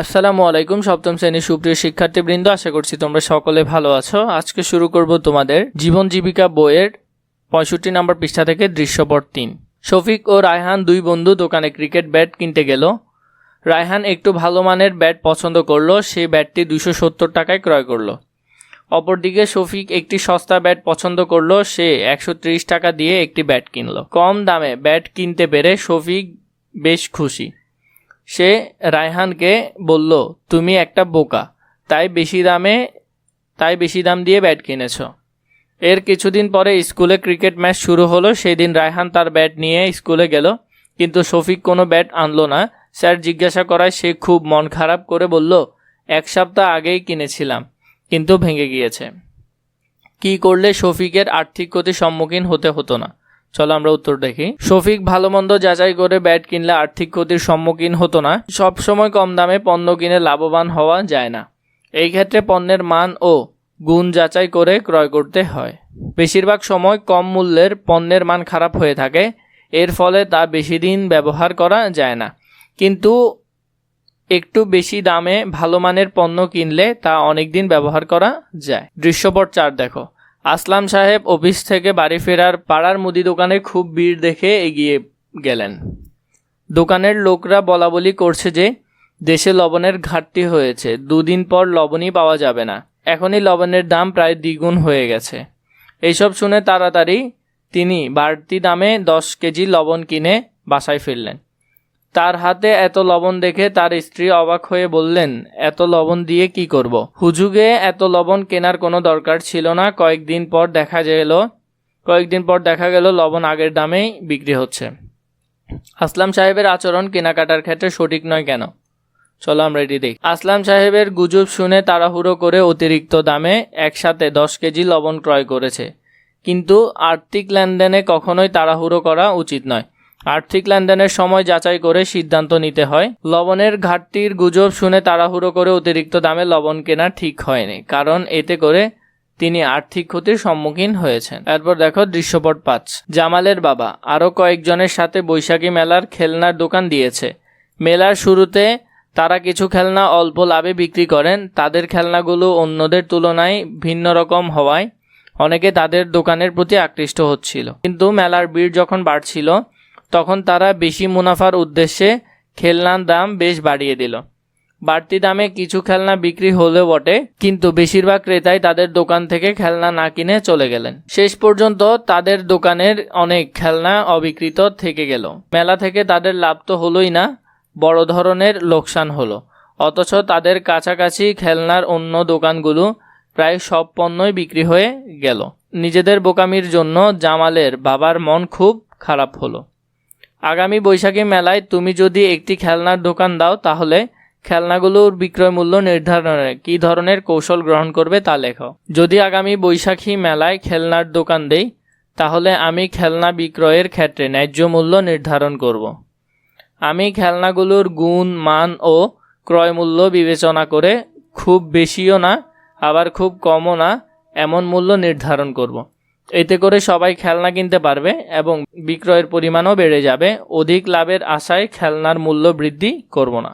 আসসালামু আলাইকুম সপ্তম শ্রেণির সুপ্রিয় শিক্ষার্থীবৃন্দ, আশা করছি তোমরা সকলে ভালো আছো। আজকে শুরু করব তোমাদের জীবন জীবিকা বইয়ের পঁয়ষট্টি নম্বর পৃষ্ঠা থেকে দৃশ্যপট তিন। শফিক ও রায়হান দুই বন্ধু দোকানে ক্রিকেট ব্যাট কিনতে গেল। রায়হান একটু ভালো মানের ব্যাট পছন্দ করল সেই ব্যাটটি দুশো সত্তর টাকায় ক্রয় করল। অপরদিকে শফিক একটি সস্তা ব্যাট পছন্দ করল, সে একশো ত্রিশ টাকা দিয়ে একটি ব্যাট কিনলো। কম দামে ব্যাট কিনতে পেরে শফিক বেশ খুশি। সে রায়হানকে বলল, তুমি একটা বোকা, তাই বেশি দামে, তাই বেশি দাম দিয়ে ব্যাট কিনেছ। এর কিছুদিন পরে স্কুলে ক্রিকেট ম্যাচ শুরু হলো। সেই দিন রায়হান তার ব্যাট নিয়ে স্কুলে গেল, কিন্তু শফিক কোনো ব্যাট আনলো না। স্যার জিজ্ঞাসা করায় সে খুব মন খারাপ করে বলল, এক সপ্তাহ আগেই কিনেছিলাম, কিন্তু ভেঙে গিয়েছে। কি করলে শফিকের আর্থিক ক্ষতির সম্মুখীন হতে হতো না। চলো আমরা উত্তর দেখি। শফিক ভালো মন্দ যাচাই করে ব্যাট কিনলে আর্থিক ক্ষতির সম্মুখীন হতো না। সব সময় কম দামে পণ্য কিনে লাভবান হওয়া যায় না। এই ক্ষেত্রে পণ্যের মান ও গুণ যাচাই করে ক্রয় করতে হয়। বেশিরভাগ সময় কম মূল্যের পণ্যের মান খারাপ হয়ে থাকে। এর ফলে তা বেশি দিন ব্যবহার করা যায় না। কিন্তু একটু বেশি দামে ভালো মানের পণ্য কিনলে তা অনেক দিন ব্যবহার করা যায়। দৃশ্যপট চার দেখো। আসলাম সাহেব অফিস থেকে বাড়ি ফেরার পাড়ার মুদি দোকানে খুব ভিড় দেখে এগিয়ে গেলেন। দোকানের লোকরা বলা বলি করছে যে, দেশে লবণের ঘাটতি হয়েছে, দুদিন পর লবণই পাওয়া যাবে না। এখনই লবণের দাম প্রায় দ্বিগুণ হয়ে গেছে। এইসব শুনে তাড়াতাড়ি তিনি বাড়তি দামে দশ কেজি লবণ কিনে বাসায় ফিরলেন। তার হাতে এত লবণ দেখে তার স্ত্রী অবাক হয়ে বললেন, এত লবণ দিয়ে কি করব। হুজুগে এত লবণ কেনার কোনো দরকার ছিল না। কয়েকদিন পর দেখা গেল, কয়েকদিন পর দেখা গেল লবণ আগের দামেই বিক্রি হচ্ছে। আসলাম সাহেবের আচরণ কেনাকাটার ক্ষেত্রে সঠিক নয় কেন? চলো আমরা এটি দেখি। আসলাম সাহেবের গুজব শুনে তাড়াহুড়ো করে অতিরিক্ত দামে একসাথে দশ কেজি লবণ ক্রয় করেছে। কিন্তু আর্থিক লেনদেনে কখনোই তাড়াহুড়ো করা উচিত নয়। আর্থিক লেনদেনের সময় যাচাই করে সিদ্ধান্ত নিতে হয়। লবণের ঘাটতির গুজব শুনে তাড়াহুড়ো করে অতিরিক্ত দামে লবণ কেনা ঠিক হয়নি, কারণ এতে করে তিনি আর্থিক ক্ষতির সম্মুখীন হয়েছেন। এরপর দেখো দৃশ্যপট পাঁচ। জামালের বাবা আরও কয়েকজনের সাথে বৈশাখী মেলার খেলনার দোকান দিয়েছে। মেলার শুরুতে তারা কিছু খেলনা অল্প লাভে বিক্রি করেন, তাদের খেলনাগুলো অন্যদের তুলনায় ভিন্ন রকম হওয়ায় অনেকে তাদের দোকানের প্রতি আকৃষ্ট হচ্ছিল। কিন্তু মেলার ভিড় যখন বাড়ছিল তখন তারা বেশি মুনাফার উদ্দেশ্যে খেলনার দাম বেশ বাড়িয়ে দিল। বাড়তি দামে কিছু খেলনা বিক্রি হলেও বটে, কিন্তু বেশিরভাগ ক্রেতাই তাদের দোকান থেকে খেলনা না কিনে চলে গেলেন। শেষ পর্যন্ত তাদের দোকানের অনেক খেলনা অবিকৃত থেকে গেল। মেলা থেকে তাদের লাভ তো হলোই না, বড় ধরনের লোকসান হলো। অথচ তাদের কাছাকাছি খেলনার অন্য দোকানগুলো প্রায় সব পণ্যই বিক্রি হয়ে গেল। নিজেদের বোকামির জন্য জামালের বাবার মন খুব খারাপ হলো। আগামী বৈশাখী মেলায় তুমি যদি একটি খেলনার দোকান দাও, তাহলে খেলনাগুলোর বিক্রয় মূল্য নির্ধারণে কী ধরনের কৌশল গ্রহণ করবে তা লেখো যদি আগামী বৈশাখী মেলায় খেলনার দোকান দেই, তাহলে আমি খেলনা বিক্রয়ের ক্ষেত্রে ন্যায্য মূল্য নির্ধারণ করব। আমি খেলনাগুলোর গুণ, মান ও ক্রয় মূল্য বিবেচনা করে খুব বেশিও না, আবার খুব কমও না, এমন মূল্য নির্ধারণ করব। এতে করে সবাই খেলনা কিনতে পারবে এবং বিক্রয়ের পরিমাণও বেড়ে যাবে। অধিক লাভের আশায় খেলনার মূল্য বৃদ্ধি করব না।